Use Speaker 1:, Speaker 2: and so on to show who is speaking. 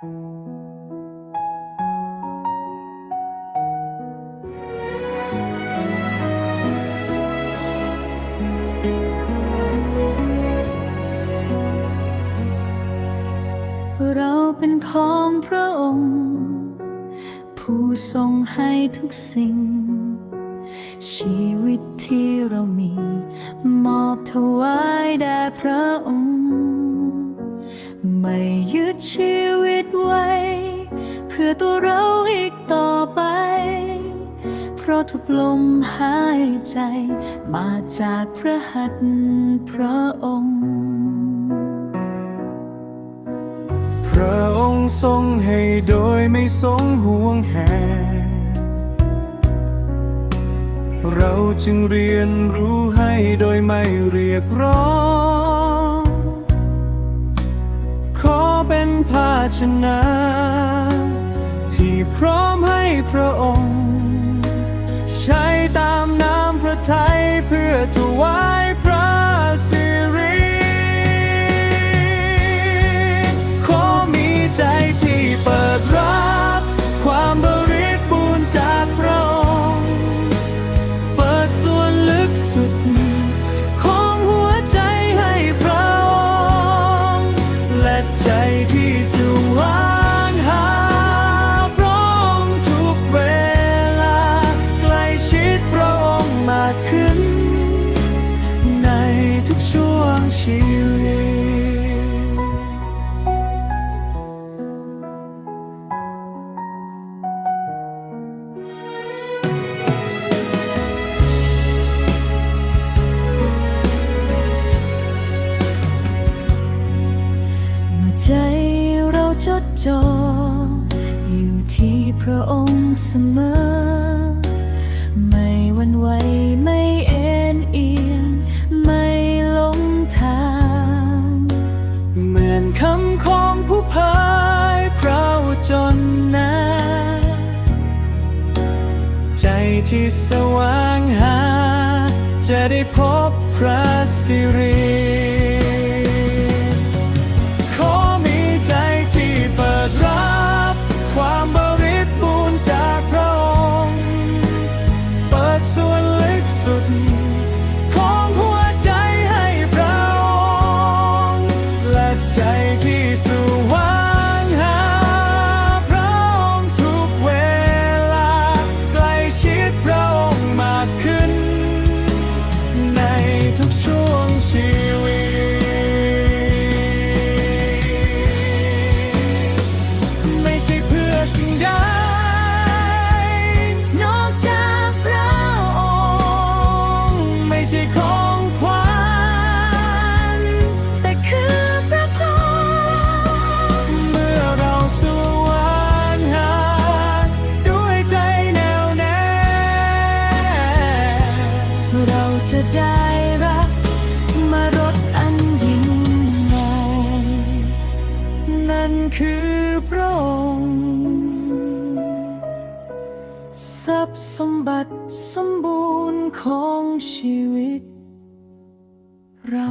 Speaker 1: เราเป็นของพระองค์ ผู้ทรงให้ทุกสิ่ง ชีวิตที่เรามี มอบถวายแด่พระองค์ ไม่ยึดชี อตัวเราอีกต่อไป เพราะทุกลมหายใจ มาจากพระหัตถ์พระองค์
Speaker 2: พระองค์ทรงให้โดยไม่ทรงห่วงแหนเราจึงเรียนรู้ให้โดยไม่เรียกร้อง ขอเป็นภาชนะ ที่พร้อมให้พระองค์ ใช้ตามน้ำพระทัยเพื่อถวายพระสิริขอมีใจที่เปิดรับความบริบูรณ์จากพระองค์ เปิดส่วนลึกสุด ของหัวใจให้พระองค์ และใจที่สว่าง ชีวิต
Speaker 1: เมื่อใจเราจดจ่ออยู่ที่พระองค์เสมอ ไม่หวันไหว ที่
Speaker 2: สว่างหา จะได้พบพระสิริ ช่วงชีวิต ไม่ใช่เพื่อสิ่งใด
Speaker 1: นอกจากพระองค์
Speaker 2: ไม่ใช่ของขวัญ
Speaker 1: แต่คือพระพร
Speaker 2: เมื่อเราสว่างหาด้วยใจแน่วแน่
Speaker 1: เราจะได้
Speaker 2: คือพระองค์
Speaker 1: ทรัพย์สมบัติสมบูรณ์ของชีวิต เรา